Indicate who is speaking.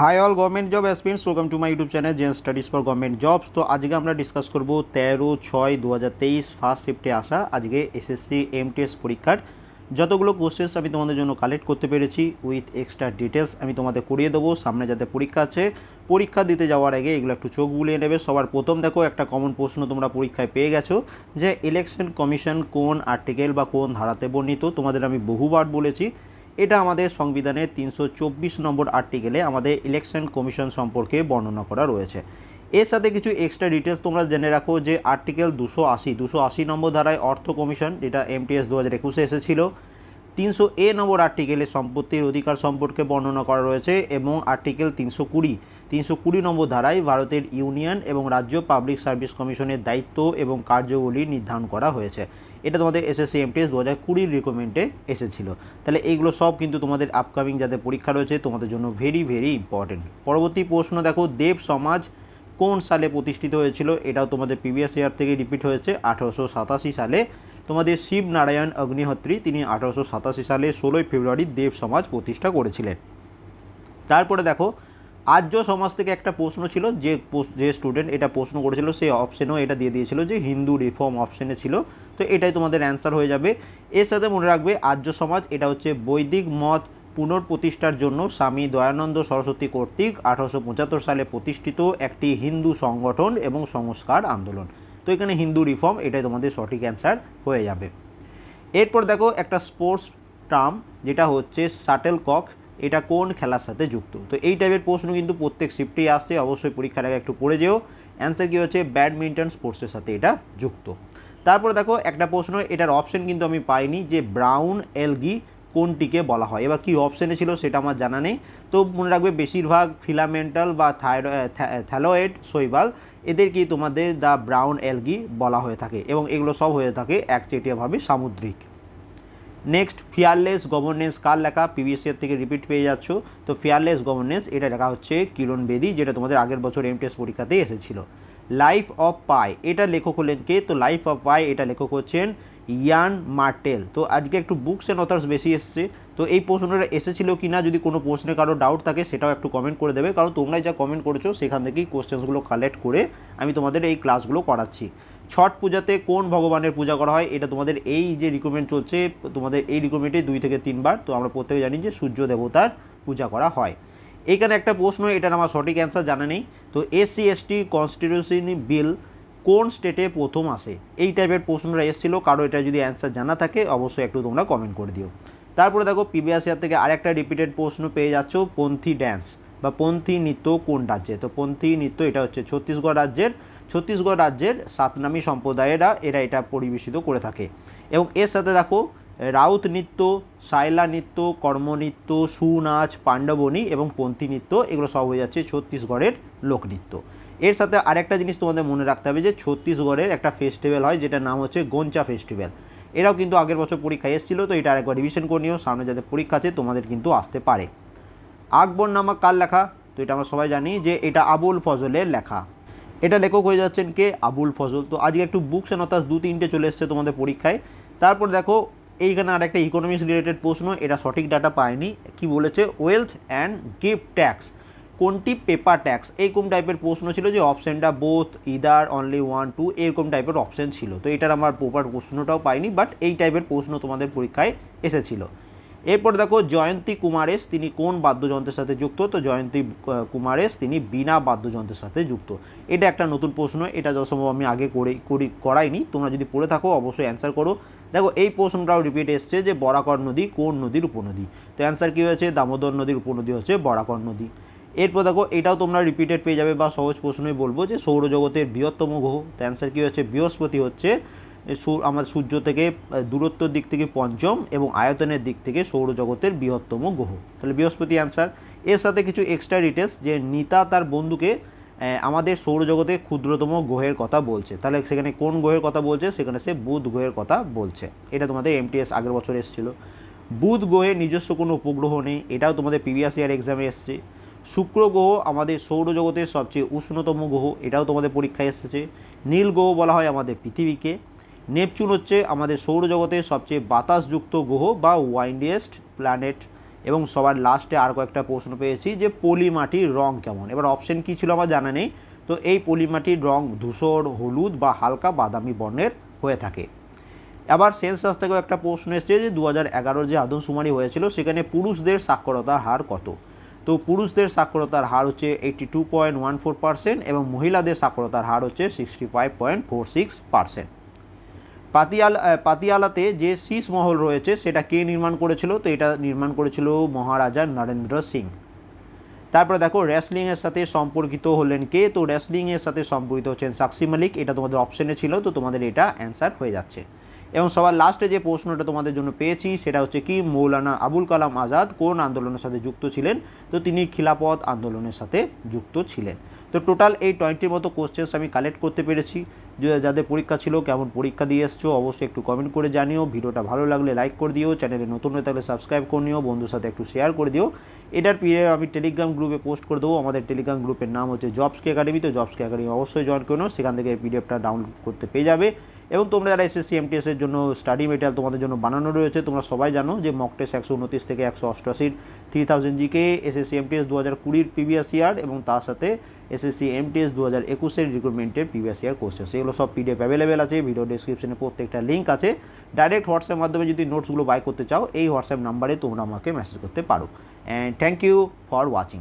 Speaker 1: Hi all government job aspirants welcome to my YouTube channel Zen studies for government jobs তো আজকে আমরা discuss করব তেরো ছয় দু হাজার তেইশ ফার্স্ট শিফটে আসা আজকে এসএসসি এমটিএস পরীক্ষার। যতগুলো কোশ্চেন্স আমি তোমাদের জন্য কালেক্ট করতে পেরেছি উইথ এক্সট্রা ডিটেলস আমি তোমাদের করিয়ে দেবো, সামনে যাতে পরীক্ষা আছে। পরীক্ষা দিতে যাওয়ার আগে এগুলো একটু চোখ বুলিয়ে নেবে। সবার প্রথম দেখো, একটা কমন প্রশ্ন তোমরা পরীক্ষায় পেয়ে গেছো, যে ইলেকশন কমিশন কোন আর্টিকেল বা কোন ধারাতে বর্ণিত? তোমাদের আমি বহুবার বলেছি। এটা আমাদের সংবিধানের তিনশো চব্বিশ নম্বর আর্টিকেলে আমাদের ইলেকশন কমিশন সম্পর্কে বর্ণনা করা রয়েছে। এর সাথে কিছু এক্সট্রা ডিটেলস তোমরা জেনে রাখো যে আর্টিকেল দুশো আশি দুশো আশি নম্বর ধারায় অর্থ কমিশন যেটা এমটিএস দু হাজার একুশে এসেছিল, তিনশো এ নম্বর আর্টিকেলে সম্পত্তির অধিকার সম্পর্কে বর্ণনা করা রয়েছে এবং আর্টিকেল তিনশো কুড়ি তিনশো কুড়ি নম্বর ধারায় ভারতের ইউনিয়ন এবং রাজ্য পাবলিক সার্ভিস কমিশনের দায়িত্ব এবং কার্যগুলি নির্ধারণ করা হয়েছে। এটা তোমাদের এসএসসি এমটিএস দু হাজার কুড়ির রিকমেন্ডে এসেছিল। তাহলে এইগুলো সব কিন্তু তোমাদের আপকামিং যাদের পরীক্ষা রয়েছে, তোমাদের জন্য ভেরি ভেরি ইম্পর্টেন্ট পরবর্তী প্রশ্ন দেখো, দেব সমাজ কোন সালে প্রতিষ্ঠিত হয়েছিল? এটাও তোমাদের প্রিভিয়াস ইয়ার থেকে রিপিট হয়েছে, আঠারোশো সাতাশি সালে। তোমাদের শিব নারায়ণ অগ্নিহোত্রী, তিনি আঠারোশো সাতাশি সালে ষোলোই ফেব্রুয়ারি দেব সমাজ প্রতিষ্ঠা করেছিলেন। তারপরে দেখো, আর্য সমাজ থেকে একটা প্রশ্ন ছিল, যে যে স্টুডেন্ট এটা প্রশ্ন করেছিল সেই অপশনেও এটা দিয়ে দিয়েছিল যে হিন্দু রিফর্ম অপশনে ছিল। তো এটাই তোমাদের অ্যান্সার হয়ে যাবে। এর সাথে মনে রাখবে, আর্য সমাজ, এটা হচ্ছে বৈদিক মত পুনর্প্রতিষ্ঠার জন্য স্বামী দয়ানন্দ সরস্বতী কর্তৃক আঠারোশো পঁচাত্তর সালে প্রতিষ্ঠিত একটি হিন্দু সংগঠন এবং সংস্কার আন্দোলন। তো এখানে হিন্দু রিফর্ম এটাই তোমাদের সঠিক অ্যান্সার হয়ে যাবে। এরপর দেখো একটা স্পোর্টস টার্ম যেটা হচ্ছে শাটেল কক এটা কোন খেলার সাথে যুক্ত? তো এই টাইপের প্রশ্ন কিন্তু প্রত্যেক শিফটেই আসছে, অবশ্যই পরীক্ষার আগে একটু পড়ে যেও। অ্যান্সার কী হচ্ছে? ব্যাডমিন্টন স্পোর্টসের সাথে এটা যুক্ত। তারপরে দেখো, একটা প্রশ্ন, এটার অপশন কিন্তু আমি পাইনি যে ব্রাউন এলগি কোনটিকে বলা হয়। এবার কী অপশানে ছিল সেটা আমার জানা নেই। তো মনে রাখবে, বেশিরভাগ ফিলামেন্টাল বা থাইরো থ্যালোয়েড শৈবাল, এদেরকেই তোমাদের দ্য ব্রাউন এলগি বলা হয়ে থাকে এবং এগুলো সব হয়ে থাকে একচেটিয়াভাবে সামুদ্রিক। নেক্সট ফিয়ারলেস গভর্নেন্স কার লেখা? ইয়ার থেকে রিপিট পেয়ে যাচ্ছ। তো ফিয়ারলেস গভর্নেন্স এটা লেখা হচ্ছে কিরণ বেদি যেটা তোমাদের আগের বছর এম এমটিএস পরীক্ষাতেই এসেছিল। লাইফ অফ পাই, এটা লেখক হলেন কে? তো লাইফ অফ পাই, এটা লেখক হচ্ছেন ইয়ান মার্টেল। তো আজকে একটু বুকস অ্যান্ড অথার্স বেশি এসছে। তো এই প্রশ্নটা এসেছিল কি না যদি কোনো প্রশ্নে কারও ডাউট থাকে, সেটাও একটু কমেন্ট করে দেবে। কারণ তোমরাই যা কমেন্ট করেছ, সেখান থেকেই কোশ্চেন্সগুলো কালেক্ট করে আমি তোমাদের এই ক্লাসগুলো করাচ্ছি। ছট পূজাতে কোন ভগবানের পূজা করা হয়? এটা তোমাদের এই যে রিকমেন্ড চলছে, তোমাদের এই রিকমেন্ডে দুই থেকে তিনবার। তো আমরা প্রত্যেকে জানি যে সূর্য দেবতার পূজা করা হয়। এইখানে একটা প্রশ্ন, এটার আমার সঠিক অ্যান্সার জানা নেই। তো এসসি এসটি কনস্টিটিউশন বিল কোন স্টেটে প্রথম আসে? এই টাইপের প্রশ্নটা এসেছিল, কারও এটা যদি অ্যান্সার জানা থাকে, অবশ্যই একটু তোমরা কমেন্ট করে দিও। তারপরে দেখো প্রিভিয়াস ইয়ার থেকে আরেকটা রিপিটেড প্রশ্ন পেয়ে যাচ্ছ পন্থী ড্যান্স বা পন্থী নৃত্য কোন রাজ্যে? তো পন্থী নৃত্য এটা হচ্ছে ছত্তিশগড় রাজ্যের ছত্তিশগড় রাজ্যের সাতনামী সম্প্রদায়েরা এরা এটা পরিবেশিত করে থাকে। এবং এর সাথে দেখো রাউত নৃত্য, সায়লা নৃত্য কর্মনৃত্য সুনাচ, পাণ্ডবনী এবং পন্থী নৃত্য, এগুলো সব হয়ে যাচ্ছে ছত্তিশগড়ের লোকনৃত্য এর সাথে আরেকটা জিনিস তোমাদের মনে রাখতে হবে যে ছত্তিশগড়ের একটা ফেস্টিভ্যাল হয়, যেটার নাম হচ্ছে গোঞ্চা ফেস্টিভ্যাল এরাও কিন্তু আগের বছর পরীক্ষায় এসেছিল, তো এটা আরেকবার রিভিশন করে নিও, সামনে যাদের পরীক্ষা আছে তোমাদের কিন্তু আসতে পারে। আকবর নামা কার লেখা? তো এটা আমরা সবাই জানি যে এটা আবুল ফজলের লেখা। এটা লেখক হয়ে যাচ্ছেন কে? আবুল ফজল। তো আজকে একটু বুকস অ্যান্ড অতাস দু তিনটে চলে এসছে তোমাদের পরীক্ষায়। তারপর দেখো এইখানে আর একটা ইকোনমিক্স রিলেটেড প্রশ্ন, এটা সঠিক ডাটা পায়নি কি বলেছে? ওয়েলথ অ্যান্ড গিফট ট্যাক্স কোনটি? পেপার ট্যাক্স এইরকম টাইপের প্রশ্ন ছিল যে অপশানটা both either only one two এরকম টাইপের অপশান ছিল। তো এটার আমার প্রপার প্রশ্নটাও পাইনি বাট এই টাইপের প্রশ্ন তোমাদের পরীক্ষায় এসেছিল। এরপর দেখো জয়ন্তী কুমারেশ, তিনি কোন বাদ্যযন্ত্রের সাথে যুক্ত? তো জয়ন্তী কুমারেশ, তিনি বিনা বাদ্যযন্ত্রের সাথে যুক্ত। এটা একটা নতুন প্রশ্ন, এটা যথাসম্ভব আমি আগে করে করি, করাইনি। তোমরা যদি পড়ে থাকো, অবশ্যই অ্যান্সার করো। দেখো, এই প্রশ্নটাও রিপিট এসছে যে বরাকর নদী কোন নদীর উপনদী? তো অ্যান্সার কী হয়েছে? দামোদর নদীর উপনদী হচ্ছে বরাকর নদী। এরপর দেখো, এটাও তোমরা রিপিটেড পেয়ে যাবে বা সহজ প্রশ্নই বলব যে সৌরজগতের বৃহত্তম গ্রহ। তো অ্যান্সার কী হচ্ছে বৃহস্পতি হচ্ছে আমার সূর্য থেকে দূরত্বর দিক থেকে পঞ্চম এবং আয়তনের দিক থেকে সৌরজগতের বৃহত্তম গ্রহ। তাহলে বৃহস্পতি অ্যান্সার এর সাথে কিছু এক্সট্রা ডিটেলস যে নিতা তার বন্ধুকে আমাদের সৌরজগতের ক্ষুদ্রতম গ্রহের কথা বলছে। তাহলে সেখানে কোন গ্রহের কথা বলছে? সেখানে সে বুধ গ্রহের কথা বলছে। এটা তোমাদের এমটিএস আগের বছর এসেছিল। বুধ গ্রহে নিজস্ব কোনো উপগ্রহ নেই, এটাও তোমাদের প্রিভিয়াস ইয়ার এক্সামে এসছে। শুক্র গ্রহ আমাদের সৌরজগতের সবচেয়ে উষ্ণতম গ্রহ, এটাও তোমাদের পরীক্ষায় এসেছে। নীল গ্রহ বলা হয় আমাদের পৃথিবীকে। নেপচুন হচ্ছে আমাদের সৌরজগতের সবচেয়ে বাতাসযুক্ত গ্রহ বা ওয়াইন্ডিয়েস্ট প্ল্যানেট। এবং সবার লাস্টে আর কয়েকটা প্রশ্ন পেয়েছি যে পলিমাটির রং কেমন? এবার অপশন কী ছিল আমার জানা নেই। তো এই পলিমাটির রং ধূসর, হলুদ বা হালকা বাদামি বর্ণের হয়ে থাকে। আবার সেন্সাস থেকেও একটা প্রশ্ন এসেছে যে দু হাজার যে আদমশুমারি হয়েছিল, সেখানে পুরুষদের সাক্ষরতার হার কত? তো পুরুষদের সাক্ষরতার হার হচ্ছে eighty two point one four percent এবং মহিলাদের সাক্ষরতার হার হচ্ছে sixty five point four six percent Patiala পাতিয়ালাতে যে শীষ মহল রয়েছে, সেটা কে নির্মাণ করেছিল? তো এটা নির্মাণ করেছিল মহারাজা নরেন্দ্র সিং। তারপরে দেখো রেসলিংয়ের সাথে সম্পর্কিত হলেন কে? তো রেসলিংয়ের সাথে সম্পর্কিত হচ্ছেন সাক্ষী মালিক। এটা তোমাদের অপশনে ছিল, তো তোমাদের এটা অ্যান্সার হয়ে যাচ্ছে। এবং সবার লাস্টে যে প্রশ্নটা তোমাদের জন্য পেয়েছি, সেটা হচ্ছে কি, মৌলানা আবুল কালাম আজাদ কোন আন্দোলনের সাথে যুক্ত ছিলেন? তো তিনি খিলাফত আন্দোলনের সাথে যুক্ত ছিলেন। তো টোটাল এই টোয়েন্টির মতো কোশ্চেন্স আমি কালেক্ট করতে পেরেছি। যাদের পরীক্ষা ছিল, কেমন পরীক্ষা দিয়ে এসছো, অবশ্যই একটু কমেন্ট করে জানিও। ভিডিওটা ভালো লাগলে লাইক করে দিও। চ্যানেলে নতুন হয়ে থাকলে সাবস্ক্রাইব করে নিও। বন্ধুর সাথে একটু শেয়ার করে দিও। এটার পিডিএফ আমি টেলিগ্রাম গ্রুপে পোস্ট করে দেবো। আমাদের টেলিগ্রাম গ্রুপের নাম হচ্ছে জবসকে একাডেমি তো জবসকে একাডেমি অবশ্যই জয়েন করে নাও। সেখান থেকে পিডিএফটা ডাউনলোড করতে পেয়ে যাবে। এবং তোমরা যারা এসএসসি এমটিএস এর জন্য স্টাডি মেটেরিয়াল তোমাদের জন্য বানানো রয়েছে, তোমরা সবাই জানো যে মক টেস্ট একশো উনত্রিশ থেকে একশো অষ্টআশির three thousand GK SSC MTS দু হাজার কুড়ির প্রিভিয়াস ইয়ার এবং তার সাথে এসএসসি এমটিএস দু হাজার একুশের রিক্রুটমেন্টের প্রিভিয়াস ইয়ার কোশ্চেন সেগুলো সব পিডিএফ অ্যাভেলেবেল আছে ভিডিও ডিসক্রিপশনে প্রত্যেকটা লিঙ্ক আছে। ডাইরেক্ট হোয়াটসঅ্যাপ মাধ্যমে যদি নোটসগুলো বাই করতে চাও, এই হোয়াটসঅ্যাপ নাম্বারে তোমরা আমাকে মেসেজ করতে পারো। And thank you for watching